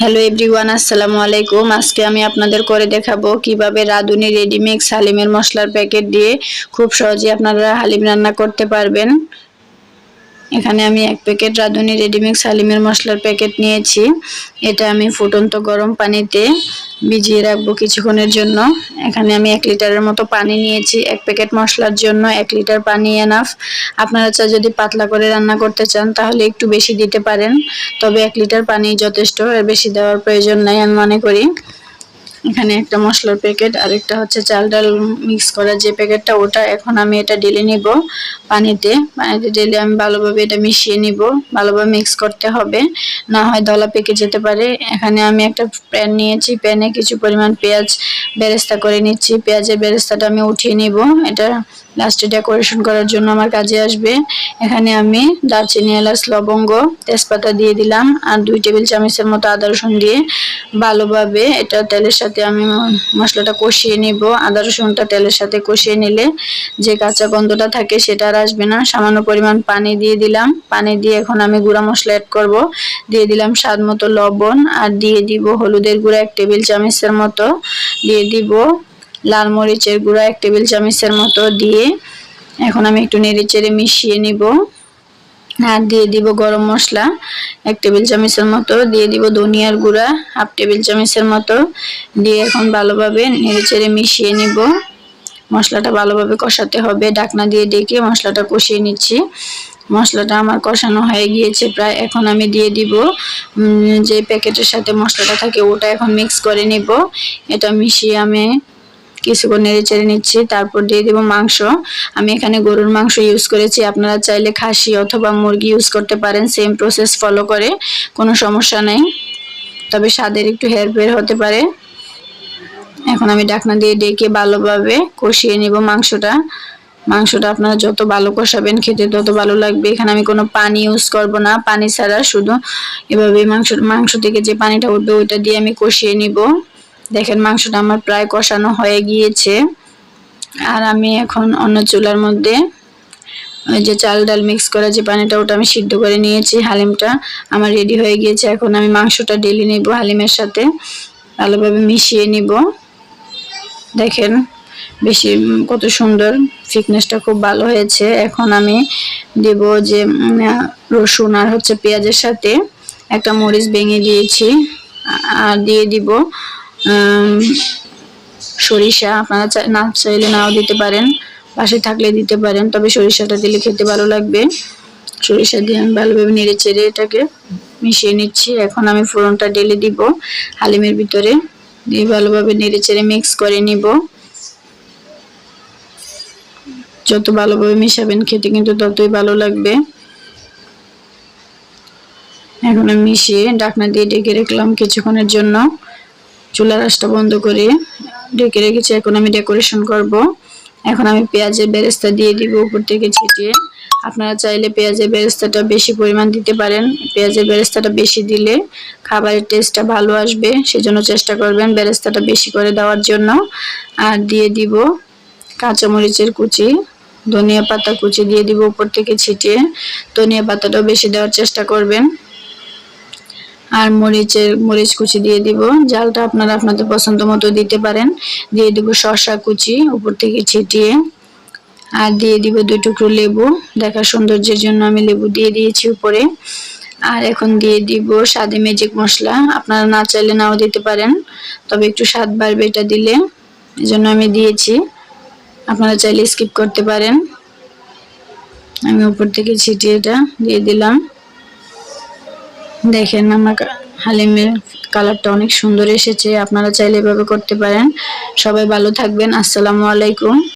Hello everyone আসসালামু আলাইকুম আজকে আমি আপনাদের করে দেখাবো কীভাবে রাঁধুনি রেডিমিক্স হালিমের মশলার প্যাকেট দিয়ে খুব সহজে আপনারা হালিম রান্না করতে পারবেন। এখানে আমি এক প্যাকেট রাঁধুনি রেডিমিক্স হালিমের মশলার প্যাকেট নিয়েছি। এটা আমি ফুটন্ত গরম পানিতে ভিজিয়ে রাখব কিছুক্ষণের জন্য। এখানে আমি এক লিটারের মতো পানি নিয়েছি। এক প্যাকেট মশলার জন্য এক লিটার পানি এনাফ আপনারা চা যদি পাতলা করে রান্না করতে চান, তাহলে একটু বেশি দিতে পারেন। তবে এক লিটার পানি যথেষ্ট, এর বেশি দেওয়ার প্রয়োজন নাই আমি মনে করি। এখানে একটা মশলার প্যাকেট আর একটা হচ্ছে চাল ডাল মিক্স করা যে প্যাকেটটা, ওটা এখন আমি এটা ঢেলে নিব পানিতে। পানিতে ঢেলে আমি ভালোভাবে এটা মিশিয়ে নিব, ভালোভাবে মিক্স করতে হবে। না হয় দলা পেকে যেতে পারে। এখানে আমি একটা প্যান নিয়েছি, প্যানে কিছু পরিমাণ পেঁয়াজ বেরেস্তা করে নিচ্ছি। পেঁয়াজের বেরেস্তাটা আমি উঠিয়ে নিব। এটা লাস্টে ডেকোরেশন করার জন্য আমার কাজে আসবে। এখানে আমি দারচিনি, এলাচ, লবঙ্গ, তেজপাতা দিয়ে দিলাম আর দুই টেবিল চামচের মতো আদা রসুন দিয়ে ভালোভাবে এটা তেলের সাথে আমি মশলাটা কষিয়ে নিব। আদা রসুনটা তেলের সাথে কষিয়ে নিলে যে কাঁচা গন্ধটা থাকে সেটা আর আসবে না। সামান্য পরিমাণ পানি দিয়ে দিলাম। পানি দিয়ে এখন আমি গুঁড়া মশলা অ্যাড করব। দিয়ে দিলাম স্বাদ মতো লবণ আর দিয়ে দিব হলুদের গুঁড়া এক টেবিল চামচের মতো। দিয়ে দিব লাল মরিচের গুঁড়া এক টেবিল চামচের মতো দিয়ে এখন আমি একটু নেড়ে চেড়ে মিশিয়ে নিব। আর দিয়ে দিব গরম মশলা এক টেবিল চামচের মতো। দিয়ে দিব ধনিয়ার গুঁড়া হাফ টেবিল চামচের মতো। দিয়ে এখন ভালোভাবে নেড়ে চেড়ে মিশিয়ে নিব। মশলাটা ভালোভাবে কষাতে হবে। ডাকনা দিয়ে ডেকে মশলাটা কষিয়ে নিচ্ছি। মশলাটা আমার কষানো হয়ে গিয়েছে। প্রায় এখন আমি দিয়ে দিব যে প্যাকেটের সাথে মশলাটা থাকে ওটা এখন মিক্স করে নিব। এটা মিশিয়ে আমি কিছুক্ষণ নেড়ে চেড়ে নিচ্ছি, তারপর দিয়ে দেবো মাংস। আমি এখানে গরুর মাংস ইউজ করেছি, আপনারা চাইলে খাসি অথবা মুরগি ইউজ করতে পারেন সেম প্রসেস ফলো করে, কোনো সমস্যা নেই। তবে স্বাদের একটু হেরফের হতে পারে। এখন আমি ডাকনা দিয়ে ডেকে ভালোভাবে কষিয়ে নিব মাংসটা। মাংসটা আপনারা যত ভালো কষাবেন, খেতে তত ভালো লাগবে। এখানে আমি কোনো পানি ইউজ করব না, পানি ছাড়া শুধু এভাবে মাংস মাংস থেকে যে পানিটা উঠবে, ওইটা দিয়ে আমি কষিয়ে নিব। দেখেন মাংসটা আমার প্রায় কষানো হয়ে গিয়েছে। আর আমি এখন অন্য চুলার মধ্যে ওই যে চাল ডাল মিক্স করা যে পানিটা, ওটা আমি সিদ্ধ করে নিয়েছি, হালিমটা আমার রেডি হয়ে গিয়েছে। এখন আমি মাংসটা ডেলি নিব হালিমের সাথে, ভালোভাবে মিশিয়ে নিব। দেখেন বেশি কত সুন্দর ফিটনেসটা খুব ভালো হয়েছে। এখন আমি দেব যে রসুন আর হচ্ছে পেঁয়াজের সাথে একটা মরিচ ভেঙে দিয়েছি। আর দিয়ে দিব সরিষা, আপনারা না চাইলে নাও দিতে পারেন, পাশে থাকলে দিতে পারেন, তবে সরিষাটা দিলে খেতে ভালো লাগবে। সরিষা দিয়ে আমি ভালোভাবে নেড়ে চেড়ে এটাকে মিশিয়ে নিচ্ছি। এখন আমি ফোড়নটা ঢেলে দিব হালিমের ভিতরে। দিয়ে ভালোভাবে নেড়ে চেড়ে মিক্স করে নিব। যত ভালোভাবে মিশাবেন খেতে কিন্তু ততই ভালো লাগবে। এখন আমি মিশিয়ে ডাকনা দিয়ে ডেকে রাখলাম কিছুক্ষণের জন্য। চুলার আঁচটা বন্ধ করে ঢেকে রেখেছি। এখন আমি ডেকোরেশন করব। এখন আমি পেঁয়াজের বেরেস্তা দিয়ে দিব উপর থেকে ছিটিয়ে। আপনারা চাইলে পেঁয়াজের বেরেস্তাটা বেশি পরিমাণ দিতে পারেন। পেঁয়াজের বেরেস্তাটা বেশি দিলে খাবারের টেস্টটা ভালো আসবে। সেজন্য চেষ্টা করবেন বেরেস্তাটা বেশি করে দেওয়ার জন্য। আর দিয়ে দিব কাঁচামরিচের কুচি, ধনিয়া পাতা কুচি দিয়ে দিব উপর থেকে ছিটিয়ে। ধনিয়া পাতাটাও বেশি দেওয়ার চেষ্টা করবেন। আর মরিচের, মরিচ কুচি দিয়ে দিব। জালটা আপনারা আপনাদের পছন্দ মতো দিতে পারেন। দিয়ে দিব শসা কুচি উপর থেকে ছিটিয়ে। আর দিয়ে দিব দুই টুকরো লেবু। দেখার সৌন্দর্যের জন্য আমি লেবু দিয়ে দিয়েছি উপরে। আর এখন দিয়ে দিব স্বাদে ম্যাজিক মশলা। আপনারা না চাইলে নাও দিতে পারেন। তবে একটু স্বাদ বাড়বে এটা দিলে। এজন্য আমি দিয়েছি। আপনারা চাইলে স্কিপ করতে পারেন। আমি উপর থেকে ছিটিয়ে এটা দিয়ে দিলাম। দেখেন আমার হালিমের কালারটা অনেক সুন্দর এসেছে, আপনারা চাইলে এভাবে করতে পারেন। সবাই ভালো থাকবেন, আসসালামু আলাইকুম।